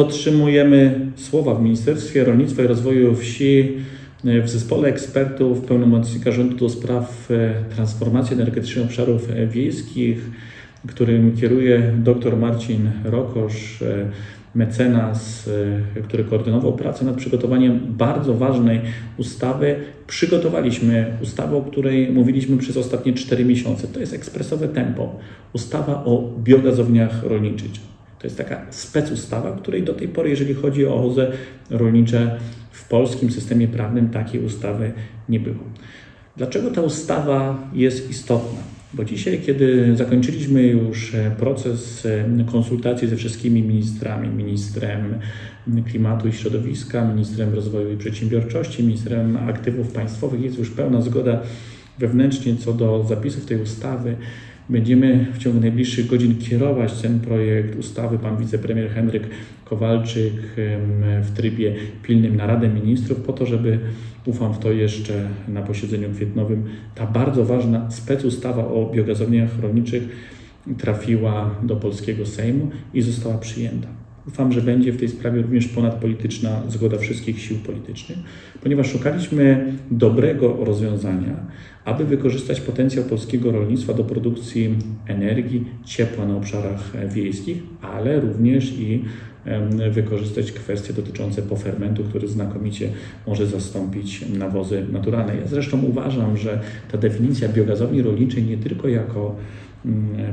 Otrzymujemy słowa w Ministerstwie Rolnictwa i Rozwoju Wsi e, w zespole ekspertów pełnomocnika rządu do spraw e, transformacji energetycznej obszarów e, wiejskich, którym kieruje dr Marcin Rokosz, mecenas, który koordynował pracę nad przygotowaniem bardzo ważnej ustawy. Przygotowaliśmy ustawę, o której mówiliśmy przez ostatnie 4 miesiące. To jest ekspresowe tempo. Ustawa o biogazowniach rolniczych. To jest taka specustawa, której do tej pory, jeżeli chodzi o OZE rolnicze w polskim systemie prawnym, takiej ustawy nie było. Dlaczego ta ustawa jest istotna? Bo dzisiaj, kiedy zakończyliśmy już e, proces e, konsultacji ze wszystkimi ministrami, ministrem klimatu i środowiska, ministrem rozwoju i przedsiębiorczości, ministrem aktywów państwowych, jest już pełna zgoda wewnętrznie co do zapisów tej ustawy. Będziemy w ciągu najbliższych godzin kierować ten projekt ustawy. Pan wicepremier Henryk Kowalczyk w trybie pilnym na Radę Ministrów, po to, żeby, ufam w to jeszcze na posiedzeniu kwietnowym, ta bardzo ważna specustawa o biogazowniach rolniczych trafiła do polskiego Sejmu i została przyjęta. Ufam, że będzie w tej sprawie również ponadpolityczna zgoda wszystkich sił politycznych, ponieważ szukaliśmy dobrego rozwiązania, aby wykorzystać potencjał polskiego rolnictwa do produkcji energii, ciepła na obszarach wiejskich, ale również i wykorzystać kwestie dotyczące pofermentu, który znakomicie może zastąpić nawozy naturalne. Ja zresztą uważam, że ta definicja biogazowni rolniczej nie tylko jako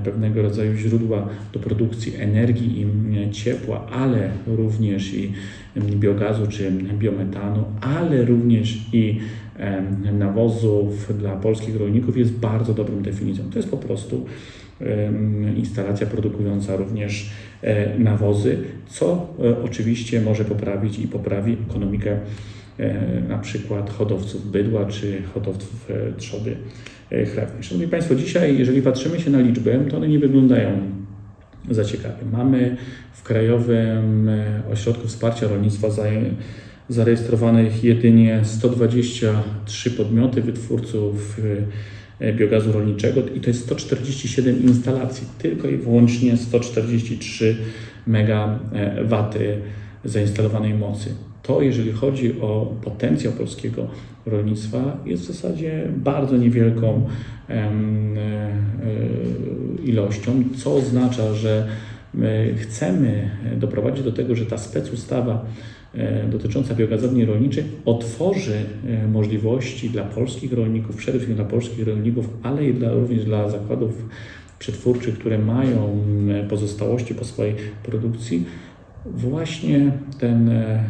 pewnego rodzaju źródła do produkcji energii i mm, ciepła, ale również i mm, biogazu czy biometanu, ale również i nawozów dla polskich rolników jest bardzo dobrą definicją. To jest po prostu instalacja produkująca również e, nawozy, co e, oczywiście może poprawić i poprawi ekonomikę e, na przykład hodowców bydła czy hodowców trzody chlewnej. Szanowni Państwo, dzisiaj jeżeli patrzymy się na liczby, to one nie wyglądają za ciekawie. Mamy w Krajowym e, Ośrodku Wsparcia Rolnictwa za- zarejestrowanych jedynie 123 podmioty wytwórców e, biogazu rolniczego i to jest 147 instalacji, tylko i wyłącznie 143 megawaty zainstalowanej mocy. To, jeżeli chodzi o potencjał polskiego rolnictwa, jest w zasadzie bardzo niewielką e, e, ilością, co oznacza, że my chcemy doprowadzić do tego, że ta specustawa e, dotycząca biogazowni rolniczych otworzy e, możliwości dla polskich rolników, przede wszystkim dla polskich rolników, ale i dla, również dla zakładów przetwórczych, które mają e, pozostałości po swojej produkcji, właśnie ten, e,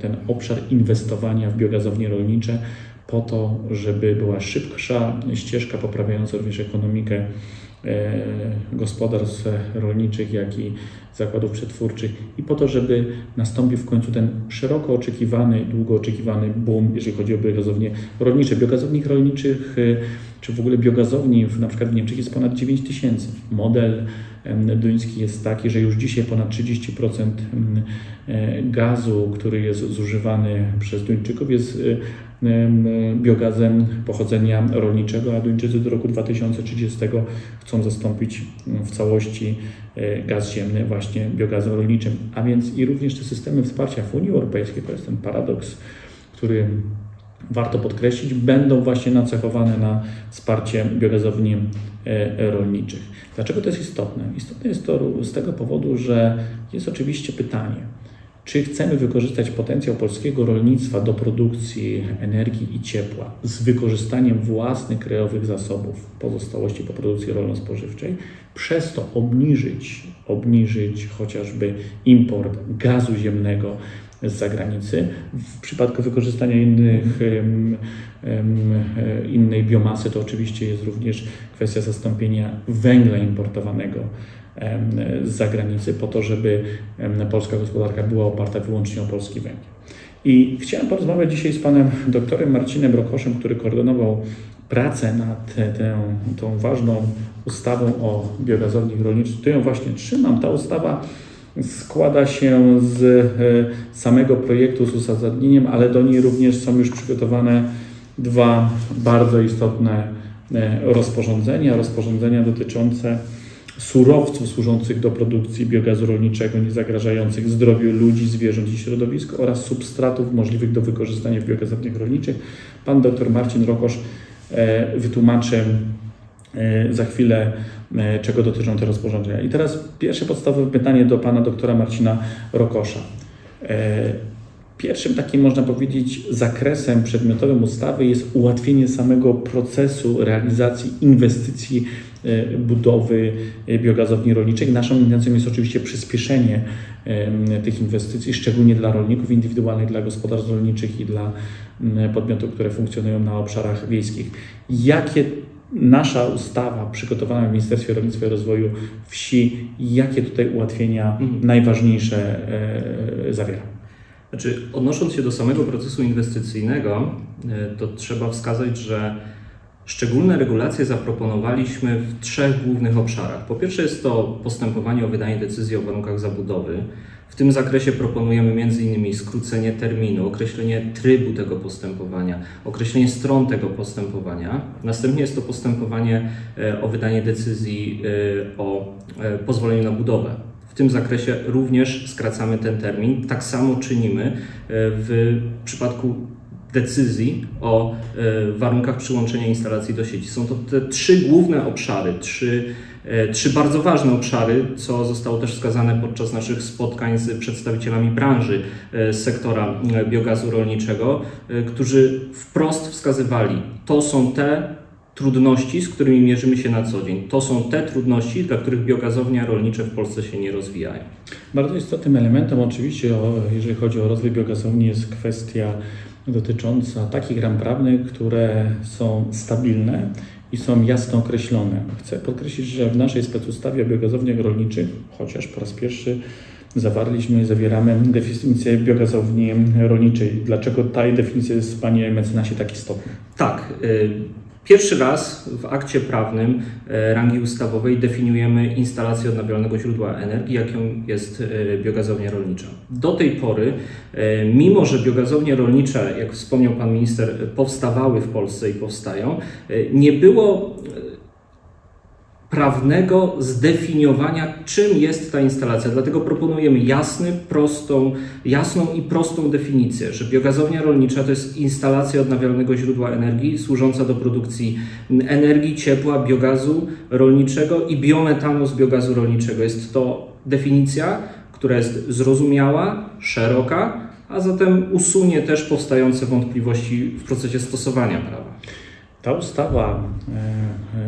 ten obszar inwestowania w biogazownie rolnicze po to, żeby była szybsza ścieżka poprawiająca również ekonomikę e, gospodarstw rolniczych, jak i zakładów przetwórczych i po to, żeby nastąpił w końcu ten szeroko oczekiwany, długo oczekiwany boom, jeżeli chodzi o biogazownie rolnicze. Biogazowni rolniczych, e, czy w ogóle biogazowni, w- na przykład w Niemczech jest ponad 9 tysięcy. Model duński jest taki, że już dzisiaj ponad 30% em, e, gazu, który jest zużywany przez Duńczyków jest e, em, biogazem pochodzenia rolniczego, a Duńczycy do roku 2030 chcą zastąpić w całości e, gaz ziemny właśnie biogazem rolniczym. A więc i również te systemy wsparcia w Unii Europejskiej, to jest ten paradoks, który warto podkreślić, będą właśnie nacechowane na wsparcie biogazowni e, rolniczych. Dlaczego to jest istotne? Istotne jest to z tego powodu, że jest oczywiście pytanie, czy chcemy wykorzystać potencjał polskiego rolnictwa do produkcji energii i ciepła z wykorzystaniem własnych krajowych zasobów pozostałości po produkcji rolno-spożywczej, przez to obniżyć, obniżyć chociażby import gazu ziemnego z zagranicy. W przypadku wykorzystania innych, e, innej biomasy to oczywiście jest również kwestia zastąpienia węgla importowanego z zagranicy po to, żeby polska gospodarka była oparta wyłącznie o polski węgiel. I chciałem porozmawiać dzisiaj z panem doktorem Marcinem Rokoszem, który koordynował pracę nad tę, tą ważną ustawą o biogazowni rolniczych. Tu ją właśnie trzymam. Ta ustawa składa się z e, samego projektu z uzasadnieniem, ale do niej również są już przygotowane dwa bardzo istotne e, rozporządzenia. Rozporządzenia dotyczące surowców służących do produkcji biogazu rolniczego, nie zagrażających zdrowiu ludzi, zwierząt i środowiska oraz substratów możliwych do wykorzystania w biogazowniach rolniczych. Pan dr Marcin Rokosz e, wytłumaczy za chwilę, e, czego dotyczą te rozporządzenia. I teraz pierwsze podstawowe pytanie do pana doktora Marcina Rokosza. E, Pierwszym takim, można powiedzieć, zakresem przedmiotowym ustawy jest ułatwienie samego procesu realizacji inwestycji e, budowy e, biogazowni rolniczych. Naszą intencją jest oczywiście przyspieszenie tych inwestycji, szczególnie dla rolników indywidualnych, dla gospodarstw rolniczych i dla podmiotów, które funkcjonują na obszarach wiejskich. Jakie nasza ustawa przygotowana w Ministerstwie Rolnictwa i Rozwoju Wsi, jakie tutaj ułatwienia Mhm. najważniejsze e, zawiera? Znaczy, odnosząc się do samego procesu inwestycyjnego, e, to trzeba wskazać, że szczególne regulacje zaproponowaliśmy w trzech głównych obszarach. Po pierwsze jest to postępowanie o wydanie decyzji o warunkach zabudowy. W tym zakresie proponujemy m.in. skrócenie terminu, określenie trybu tego postępowania, określenie stron tego postępowania. Następnie jest to postępowanie e, o wydanie decyzji e, o e, pozwoleniu na budowę. W tym zakresie również skracamy ten termin. Tak samo czynimy w przypadku decyzji o e, warunkach przyłączenia instalacji do sieci. Są to te trzy główne obszary, trzy, e, trzy bardzo ważne obszary, co zostało też wskazane podczas naszych spotkań z przedstawicielami branży e, z sektora biogazu rolniczego, którzy wprost wskazywali, to są te trudności, z którymi mierzymy się na co dzień. To są te trudności, dla których biogazownia rolnicze w Polsce się nie rozwijają. Bardzo istotnym elementem oczywiście, jeżeli chodzi o rozwój biogazowni, jest kwestia dotycząca takich ram prawnych, które są stabilne i są jasno określone. Chcę podkreślić, że w naszej specustawie o biogazowniach rolniczych, chociaż po raz pierwszy zawarliśmy i zawieramy definicję biogazowni rolniczej. Dlaczego ta definicja jest, panie mecenasie, tak istotna? Tak. Pierwszy raz w akcie prawnym e, rangi ustawowej definiujemy instalację odnawialnego źródła energii, jaką jest e, biogazownia rolnicza. Do tej pory, e, mimo że biogazownie rolnicze, jak wspomniał Pan Minister, powstawały w Polsce i powstają, nie było prawnego zdefiniowania, czym jest ta instalacja. Dlatego proponujemy jasny, prostą, jasną i prostą definicję, że biogazownia rolnicza to jest instalacja odnawialnego źródła energii służąca do produkcji energii, ciepła, biogazu rolniczego i biometanu z biogazu rolniczego. Jest to definicja, która jest zrozumiała, szeroka, a zatem usunie też powstające wątpliwości w procesie stosowania prawa. Ta ustawa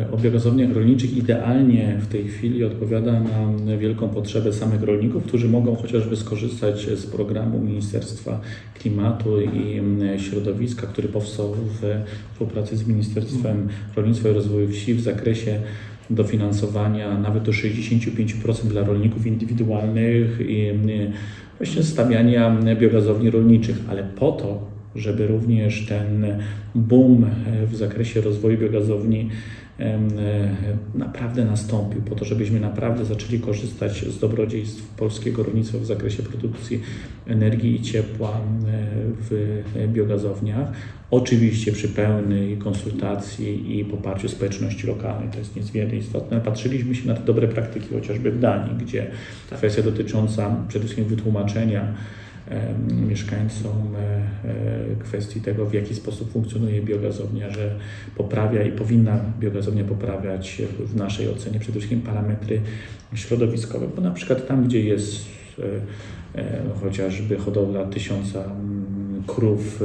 e, o biogazowniach rolniczych idealnie w tej chwili odpowiada na wielką potrzebę samych rolników, którzy mogą chociażby skorzystać z programu Ministerstwa Klimatu i mm, Środowiska, który powstał w współpracy z Ministerstwem Rolnictwa i Rozwoju Wsi w zakresie dofinansowania nawet do 65% dla rolników indywidualnych i mm, właśnie stawiania biogazowni rolniczych, ale po to, żeby również ten boom e, w zakresie rozwoju biogazowni e, naprawdę nastąpił, po to, żebyśmy naprawdę zaczęli korzystać z dobrodziejstw polskiego rolnictwa w zakresie produkcji energii i ciepła e, w biogazowniach. Oczywiście przy pełnej konsultacji i poparciu społeczności lokalnej, to jest niezmiernie istotne. Patrzyliśmy się na te dobre praktyki chociażby w Danii, gdzie kwestia dotycząca przede wszystkim wytłumaczenia mieszkańcom e, e, kwestii tego, w jaki sposób funkcjonuje biogazownia, że poprawia i powinna biogazownia poprawiać w naszej ocenie przede wszystkim parametry środowiskowe, bo na przykład tam, gdzie jest e, e, chociażby hodowla tysiąca mm, krów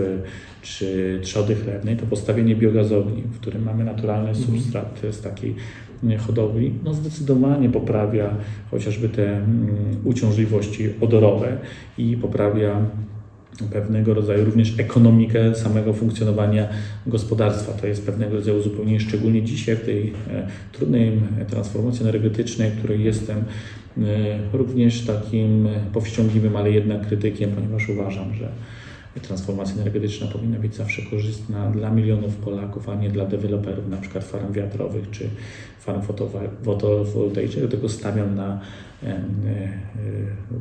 czy trzody chlewnej, to postawienie biogazowni, w którym mamy naturalny substrat z takiej hodowli, no zdecydowanie poprawia chociażby te mm, uciążliwości odorowe i poprawia pewnego rodzaju również ekonomikę samego funkcjonowania gospodarstwa. To jest pewnego rodzaju uzupełnienie, szczególnie dzisiaj w tej e, trudnej transformacji energetycznej, której jestem e, również takim powściągliwym, ale jednak krytykiem, ponieważ uważam, że transformacja energetyczna powinna być zawsze korzystna dla milionów Polaków, a nie dla deweloperów, na przykład farm wiatrowych czy farm fotowoltaicznych. Dlatego stawiam na e, e,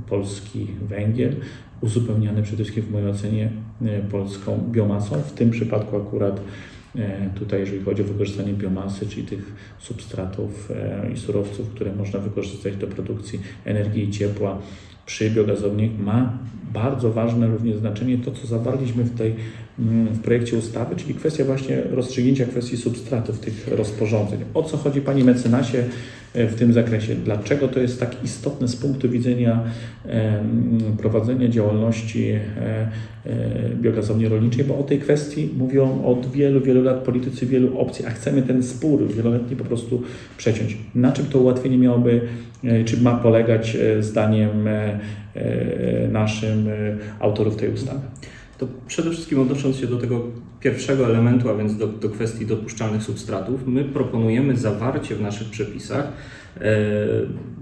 polski węgiel, uzupełniany przede wszystkim w mojej ocenie e, polską biomasą. W tym przypadku akurat tutaj, jeżeli chodzi o wykorzystanie biomasy, czyli tych substratów i surowców, które można wykorzystać do produkcji energii i ciepła przy biogazowni, ma bardzo ważne również znaczenie to, co zawarliśmy w tej mm, w projekcie ustawy, czyli kwestia właśnie rozstrzygnięcia kwestii substratów tych rozporządzeń. O co chodzi Panie mecenasie w tym zakresie? Dlaczego to jest tak istotne z punktu widzenia prowadzenia działalności e, e, biogazowni rolniczej? Bo o tej kwestii mówią od wielu, wielu lat politycy wielu opcji, a chcemy ten spór wieloletni po prostu przeciąć. Na czym to ułatwienie miałoby, e, czy ma polegać e, zdaniem e, e, naszym e, autorów tej ustawy? To przede wszystkim odnosząc się do tego pierwszego elementu, a więc do, do kwestii dopuszczalnych substratów, my proponujemy zawarcie w naszych przepisach e,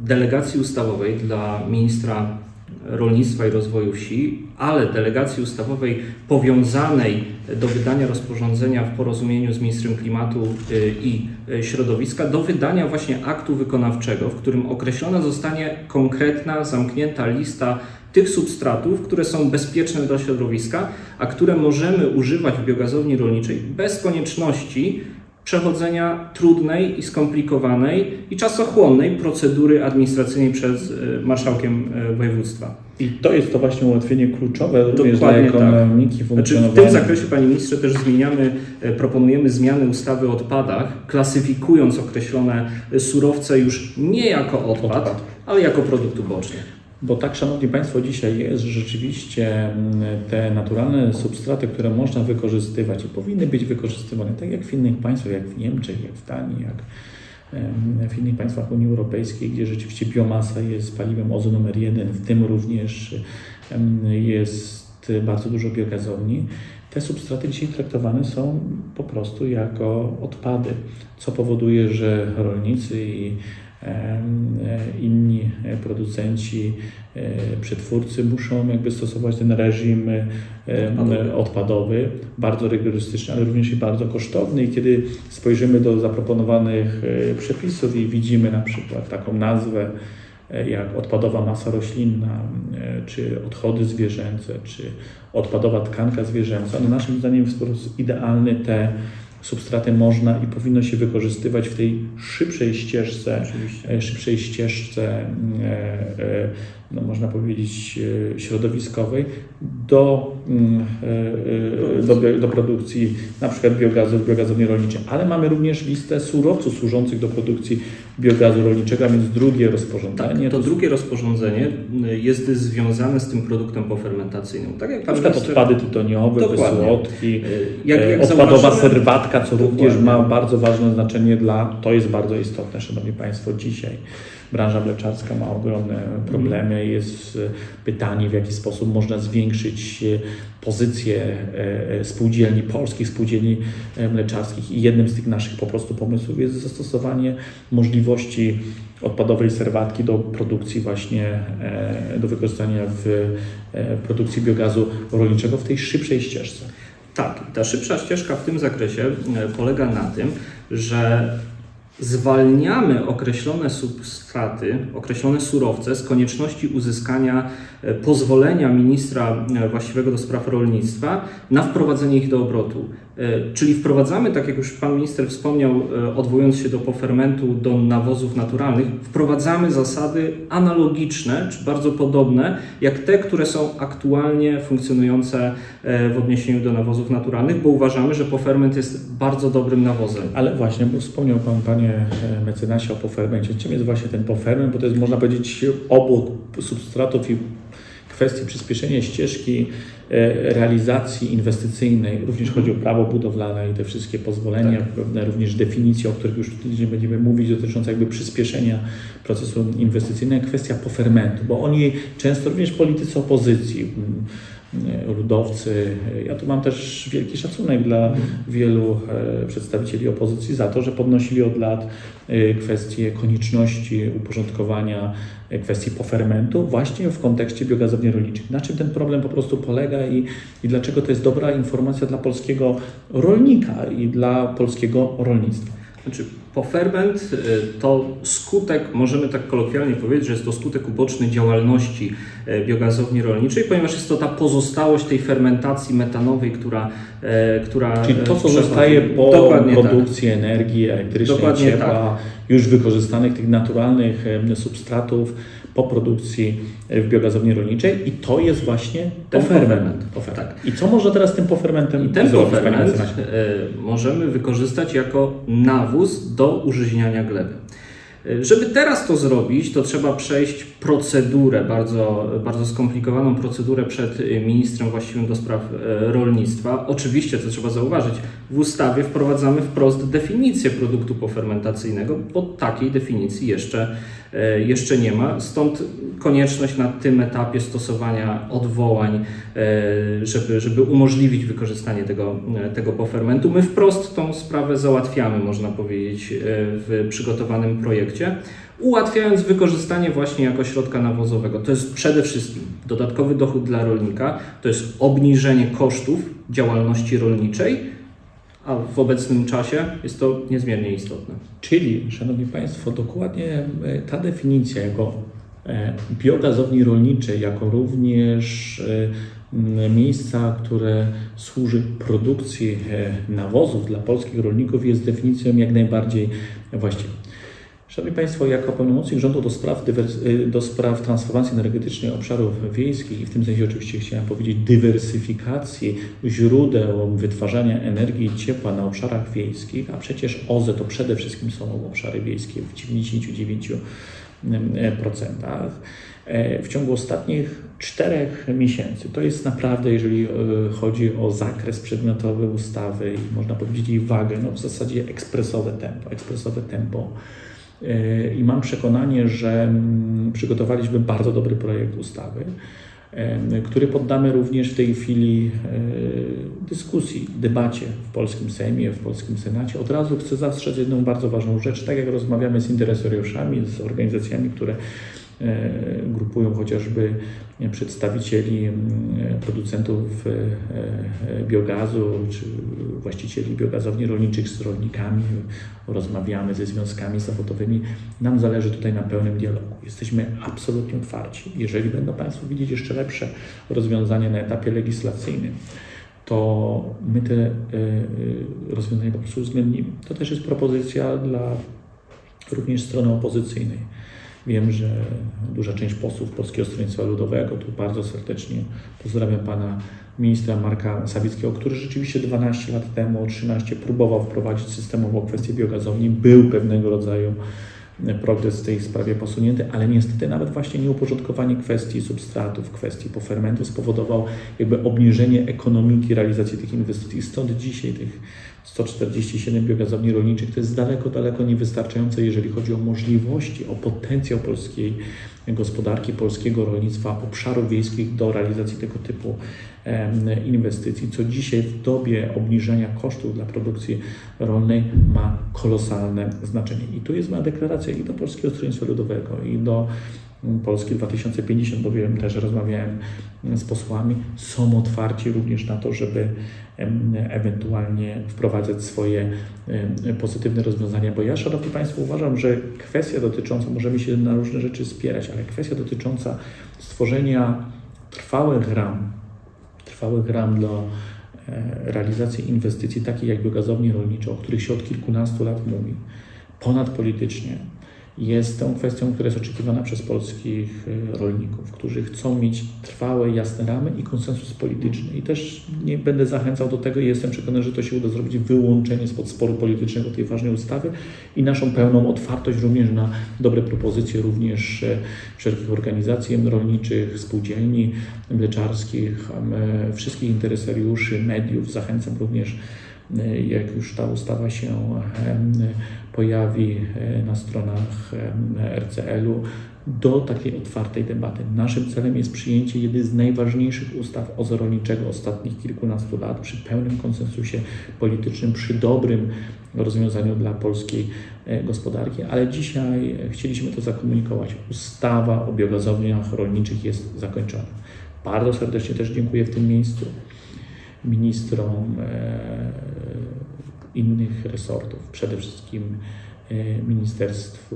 delegacji ustawowej dla ministra rolnictwa i rozwoju wsi, ale delegacji ustawowej powiązanej do wydania rozporządzenia w porozumieniu z ministrem klimatu y, i y, środowiska do wydania właśnie aktu wykonawczego, w którym określona zostanie konkretna, zamknięta lista tych substratów, które są bezpieczne dla środowiska, a które możemy używać w biogazowni rolniczej bez konieczności przechodzenia trudnej i skomplikowanej i czasochłonnej procedury administracyjnej przez y, marszałkiem y, województwa. I to jest to właśnie ułatwienie kluczowe również dla Dokładnie tak. ekonomiki Znaczy w tym zakresie, Panie Ministrze, też zmieniamy, e, proponujemy zmiany ustawy o odpadach, klasyfikując określone e, surowce już nie jako odpad, Odpad. ale jako produkt uboczny. Bo tak, Szanowni Państwo, dzisiaj jest, że rzeczywiście mm, te naturalne substraty, które można wykorzystywać i powinny być wykorzystywane, tak jak w innych państwach, jak w Niemczech, jak w Danii, jak w innych państwach Unii Europejskiej, gdzie rzeczywiście biomasa jest paliwem OZE numer jeden, w tym również jest bardzo dużo biogazowni. Te substraty dzisiaj traktowane są po prostu jako odpady, co powoduje, że rolnicy i inni e, producenci, e, przetwórcy muszą jakby stosować ten reżim e, Odpadowy. odpadowy, bardzo rygorystyczny, ale również i bardzo kosztowny. I kiedy spojrzymy do zaproponowanych e, przepisów i widzimy na przykład taką nazwę e, jak odpadowa masa roślinna, e, czy odchody zwierzęce, czy odpadowa tkanka zwierzęca, no naszym zdaniem w sposób idealny te substraty można i powinno się wykorzystywać w tej szybszej ścieżce Oczywiście. e, szybszej ścieżce, e, e, no można powiedzieć, e, środowiskowej do, mm, e, e, do, do produkcji na przykład biogazu w biogazowni rolniczej. Ale mamy również listę surowców służących do produkcji biogazu rolniczego, a więc drugie rozporządzenie. Tak, to drugie rozporządzenie y, jest związane z tym produktem pofermentacyjnym. Tak jak na przykład minister- odpady tytoniowe, Dokładnie. wysłodki, y, jak, jak odpadowa serwatka, co również Dokładnie. ma bardzo ważne znaczenie dla, to jest bardzo istotne, Szanowni Państwo, dzisiaj. Branża mleczarska ma ogromne problemy. Jest e, pytanie, w jaki sposób można zwiększyć e, pozycję e, spółdzielni, polskich spółdzielni mleczarskich. I jednym z tych naszych po prostu pomysłów jest zastosowanie możliwości odpadowej serwatki do produkcji właśnie, do wykorzystania w produkcji biogazu rolniczego w tej szybszej ścieżce. Tak, ta szybsza ścieżka w tym zakresie polega na tym, że zwalniamy określone substraty, określone surowce z konieczności uzyskania pozwolenia ministra e, właściwego do spraw rolnictwa na wprowadzenie ich do obrotu. E, Czyli wprowadzamy, tak jak już Pan Minister wspomniał, e, odwołując się do pofermentu, do nawozów naturalnych, wprowadzamy zasady analogiczne, czy bardzo podobne, jak te, które są aktualnie funkcjonujące e, w odniesieniu do nawozów naturalnych, bo uważamy, że poferment jest bardzo dobrym nawozem. Ale właśnie, bo wspomniał Pan, Panie e, mecenasie, o pofermencie. Czym jest właśnie ten poferment? Bo to jest, można powiedzieć, obok substratów i kwestii przyspieszenia ścieżki e, realizacji inwestycyjnej. Również chodzi o prawo budowlane i te wszystkie pozwolenia, Tak. pewne również definicje, o których już nie będziemy mówić, dotyczące jakby przyspieszenia procesu inwestycyjnego. Kwestia pofermentu, bo oni często również politycy opozycji, ludowcy. Ja tu mam też wielki szacunek dla wielu e, przedstawicieli opozycji za to, że podnosili od lat e, kwestię konieczności uporządkowania e, kwestii pofermentu właśnie w kontekście biogazowni rolniczych. Na czym ten problem po prostu polega i, i dlaczego to jest dobra informacja dla polskiego rolnika i dla polskiego rolnictwa. Znaczy, Poferment y, to skutek, możemy tak kolokwialnie powiedzieć, że jest to skutek uboczny działalności e, biogazowni rolniczej, ponieważ jest to ta pozostałość tej fermentacji metanowej, która, e, która Czyli to, co zostaje po Dokładnie tak. produkcji energii elektrycznej, Dokładnie ciepła, już wykorzystanych tych naturalnych substratów po produkcji e, w biogazowni rolniczej i to jest właśnie Ten poferment. poferment. poferment. I co można teraz tym pofermentem I ten zrobić, poferment e, możemy wykorzystać jako nawóz do użyźniania gleby. E, Żeby teraz to zrobić, to trzeba przejść procedurę, bardzo, bardzo skomplikowaną procedurę przed ministrem właściwym do spraw rolnictwa. Oczywiście, to trzeba zauważyć, w ustawie wprowadzamy wprost definicję produktu pofermentacyjnego, bo takiej definicji jeszcze, e, jeszcze nie ma. Stąd konieczność na tym etapie stosowania odwołań, e, żeby, żeby umożliwić wykorzystanie tego, e, tego pofermentu. My wprost tą sprawę załatwiamy, można powiedzieć, e, w przygotowanym projekcie, ułatwiając wykorzystanie właśnie jako środka nawozowego. To jest przede wszystkim dodatkowy dochód dla rolnika, to jest obniżenie kosztów działalności rolniczej, a w obecnym czasie jest to niezmiernie istotne. Czyli, Szanowni Państwo, dokładnie e, ta definicja jako e, biogazowni rolniczej, jako również e, miejsca, które służy produkcji nawozów dla polskich rolników, jest definicją jak najbardziej właściwą. Szanowni Państwo, jako pełnomocnik rządu do spraw, y, do spraw transformacji energetycznej obszarów wiejskich i w tym sensie oczywiście chciałem powiedzieć dywersyfikacji źródeł wytwarzania energii i ciepła na obszarach wiejskich, a przecież OZE to przede wszystkim są obszary wiejskie w 99%. E, W ciągu ostatnich czterech miesięcy, to jest naprawdę, jeżeli e, chodzi o zakres przedmiotowy ustawy i można powiedzieć jej wagę, no w zasadzie ekspresowe tempo, ekspresowe tempo. I mam przekonanie, że mm, przygotowaliśmy bardzo dobry projekt ustawy, który poddamy również w tej chwili e, dyskusji, debacie w polskim Sejmie, w polskim Senacie. Od razu chcę zastrzec jedną bardzo ważną rzecz. Tak jak rozmawiamy z interesariuszami, z organizacjami, które grupują chociażby przedstawicieli mm, producentów e, e, biogazu czy właścicieli biogazowni rolniczych z rolnikami, rozmawiamy ze związkami zawodowymi. Nam zależy tutaj na pełnym dialogu. Jesteśmy absolutnie otwarci. Jeżeli będą Państwo widzieć jeszcze lepsze rozwiązania na etapie legislacyjnym, to my te e, e, rozwiązania po prostu uwzględnimy. To też jest propozycja dla również strony opozycyjnej. Wiem, że duża część posłów Polskiego Stronnictwa Ludowego, tu bardzo serdecznie pozdrawiam pana ministra Marka Sawickiego, który rzeczywiście 12 lat temu, 13 próbował wprowadzić systemową kwestię biogazowni. Był pewnego rodzaju progres w tej sprawie posunięty, ale niestety nawet właśnie nieuporządkowanie kwestii substratów, kwestii pofermentu spowodował jakby obniżenie ekonomiki realizacji tych inwestycji. Stąd dzisiaj tych 147 biogazowni rolniczych to jest daleko, daleko niewystarczające, jeżeli chodzi o możliwości, o potencjał polskiej gospodarki, polskiego rolnictwa, obszarów wiejskich do realizacji tego typu inwestycji, co dzisiaj w dobie obniżenia kosztów dla produkcji rolnej ma kolosalne znaczenie. I tu jest moja deklaracja i do Polskiego Stronnictwa Ludowego, i do Polski 2050, bo wiem, też rozmawiałem z posłami, są otwarci również na to, żeby ewentualnie wprowadzać swoje pozytywne rozwiązania, bo ja, Szanowni Państwo, uważam, że kwestia dotycząca, możemy się na różne rzeczy spierać, ale kwestia dotycząca stworzenia trwałych ram, trwałych ram do e, realizacji inwestycji takich jak biogazownie rolnicze, o których się od kilkunastu lat mówi, ponadpolitycznie, jest tą kwestią, która jest oczekiwana przez polskich e, rolników, którzy chcą mieć trwałe, jasne ramy i konsensus polityczny. I też nie będę zachęcał do tego i jestem przekonany, że to się uda zrobić wyłączenie spod sporu politycznego tej ważnej ustawy i naszą pełną otwartość również na dobre propozycje również e, wszelkich organizacji rolniczych, spółdzielni mleczarskich, e, wszystkich interesariuszy, mediów. Zachęcam również e, jak już ta ustawa się pojawi e, na stronach em, RCL-u, do takiej otwartej debaty. Naszym celem jest przyjęcie jednej z najważniejszych ustaw ozorolniczego ostatnich kilkunastu lat przy pełnym konsensusie politycznym, przy dobrym rozwiązaniu dla polskiej e, gospodarki, ale dzisiaj e, chcieliśmy to zakomunikować. Ustawa o biogazowniach rolniczych jest zakończona. Bardzo serdecznie też dziękuję w tym miejscu ministrom e, innych resortów, przede wszystkim e, Ministerstwu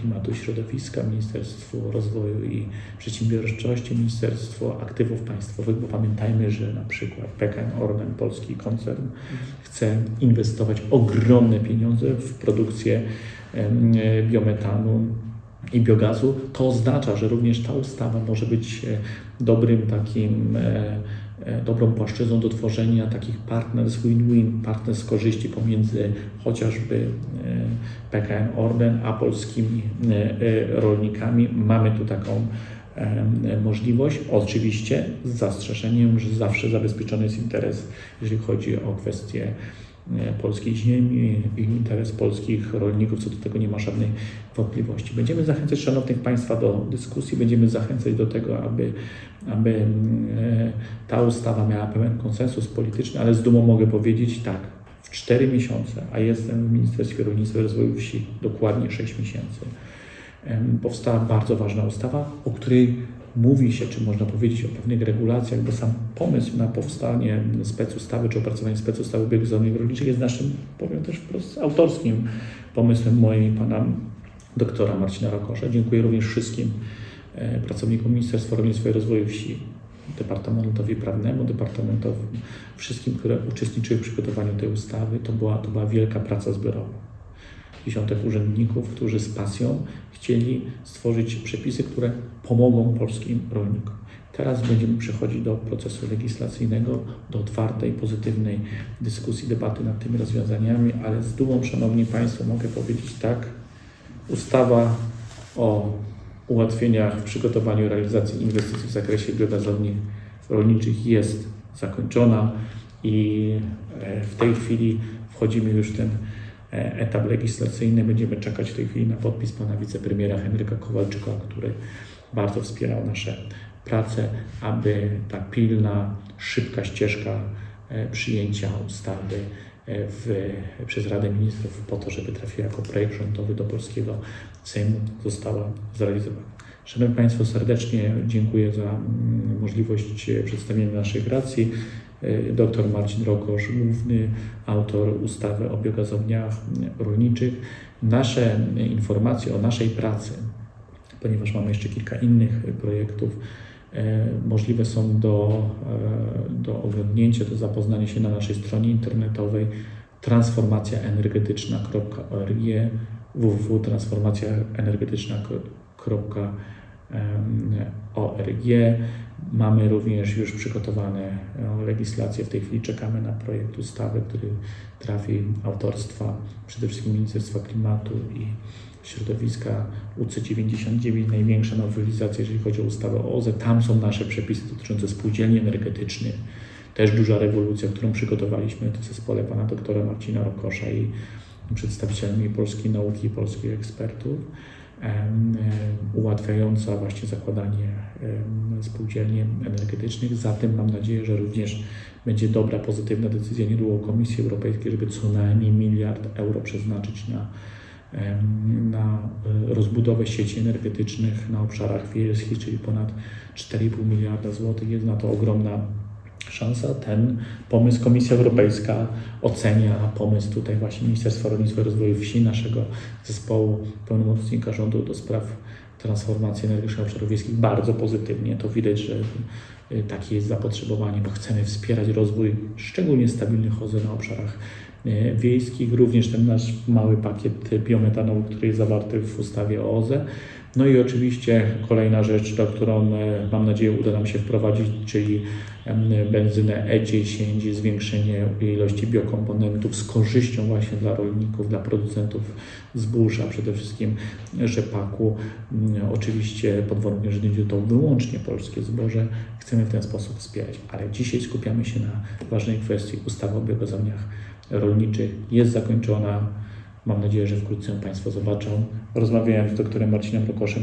Klimatu i Środowiska, Ministerstwu Rozwoju i Przedsiębiorczości, Ministerstwo Aktywów Państwowych, bo pamiętajmy, że na przykład PKN Orlen, polski koncern, chce inwestować ogromne pieniądze w produkcję e, biometanu i biogazu. To oznacza, że również ta ustawa może być e, dobrym takim dobrą płaszczyzną do tworzenia takich partners win-win, partners korzyści pomiędzy chociażby e, PKN Orlen a polskimi e, e, rolnikami. Mamy tu taką e, możliwość, oczywiście z zastrzeżeniem, że zawsze zabezpieczony jest interes, jeżeli chodzi o kwestie e, polskiej ziemi i interes polskich rolników, co do tego nie ma żadnej wątpliwości. Będziemy zachęcać Szanownych Państwa do dyskusji, będziemy zachęcać do tego, aby, aby e, ta ustawa miała pełen konsensus polityczny, ale z dumą mogę powiedzieć tak, w 4 miesiące, a jestem w Ministerstwie Rolnictwa i Rozwoju Wsi dokładnie 6 miesięcy, powstała bardzo ważna ustawa, o której mówi się, czy można powiedzieć o pewnych regulacjach, bo sam pomysł na powstanie specustawy, czy opracowanie specustawy biogazowej rolniczej jest naszym, powiem też wprost, autorskim pomysłem mojej pana doktora Marcina Rokosza. Dziękuję również wszystkim e, pracownikom Ministerstwa Rolnictwa i Rozwoju Wsi, Departamentowi Prawnemu, Departamentowi, wszystkim, które uczestniczyły w przygotowaniu tej ustawy. To była, to była wielka praca zbiorowa dziesiątek urzędników, którzy z pasją chcieli stworzyć przepisy, które pomogą polskim rolnikom. Teraz będziemy przechodzić do procesu legislacyjnego, do otwartej, pozytywnej dyskusji, debaty nad tymi rozwiązaniami, ale z dumą, Szanowni Państwo, mogę powiedzieć tak, ustawa o ułatwieniach w przygotowaniu realizacji inwestycji w zakresie biogazowni rolniczych jest zakończona i e, w tej chwili wchodzimy już w ten etap legislacyjny. Będziemy czekać w tej chwili na podpis pana wicepremiera Henryka Kowalczyka, który bardzo wspierał nasze prace, aby ta pilna, szybka ścieżka e, przyjęcia ustawy e, w, przez Radę Ministrów po to, żeby trafiła jako projekt rządowy do polskiego Sejmu, została zrealizowana. Szanowni Państwo, serdecznie dziękuję za mm, możliwość e, przedstawienia naszych racji. E, Dr Marcin Rokosz, główny autor ustawy o biogazowniach rolniczych. Nasze e, informacje o naszej pracy, ponieważ mamy jeszcze kilka innych projektów, e, możliwe są do, do oglądnięcia, do zapoznania się na naszej stronie internetowej transformacjaenergetyczna.org www.transformacjaenergetyczna.org Mamy również już przygotowane legislacje. W tej chwili czekamy na projekt ustawy, który trafi autorstwa przede wszystkim Ministerstwa Klimatu i Środowiska UC99, największa nowelizacja, jeżeli chodzi o ustawę o OZE. Tam są nasze przepisy dotyczące spółdzielni energetycznych. Też duża rewolucja, którą przygotowaliśmy w zespole pana doktora Marcina Rokosza i przedstawicielami polskiej nauki i polskich ekspertów, ułatwiająca właśnie zakładanie spółdzielni energetycznych. Zatem mam nadzieję, że również będzie dobra, pozytywna decyzja niedługo Komisji Europejskiej, żeby co najmniej miliard euro przeznaczyć na, na e, rozbudowę sieci energetycznych na obszarach wiejskich, czyli ponad 4,5 miliarda złotych. Jest na to ogromna szansa. Ten pomysł Komisja Europejska ocenia pomysł tutaj właśnie Ministerstwa Rolnictwa i Rozwoju Wsi, naszego zespołu pełnomocnika rządu do spraw transformacji energetycznej obszarów wiejskich bardzo pozytywnie. To widać, że y, takie jest zapotrzebowanie, bo chcemy wspierać rozwój szczególnie stabilnych OZE na obszarach y, wiejskich. Również ten nasz mały pakiet biometanowy, który jest zawarty w ustawie o OZE. No i oczywiście kolejna rzecz, do którą e, mam nadzieję uda nam się wprowadzić, czyli benzynę E10, zwiększenie ilości biokomponentów z korzyścią właśnie dla rolników, dla producentów zbóża, przede wszystkim rzepaku. Oczywiście pod warunkiem, że będzie to wyłącznie polskie zboże, chcemy w ten sposób wspierać. Ale dzisiaj skupiamy się na ważnej kwestii. Ustawa o biogazowniach rolniczych jest zakończona. Mam nadzieję, że wkrótce ją Państwo zobaczą. Rozmawiałem z doktorem Marcinem Rokoszem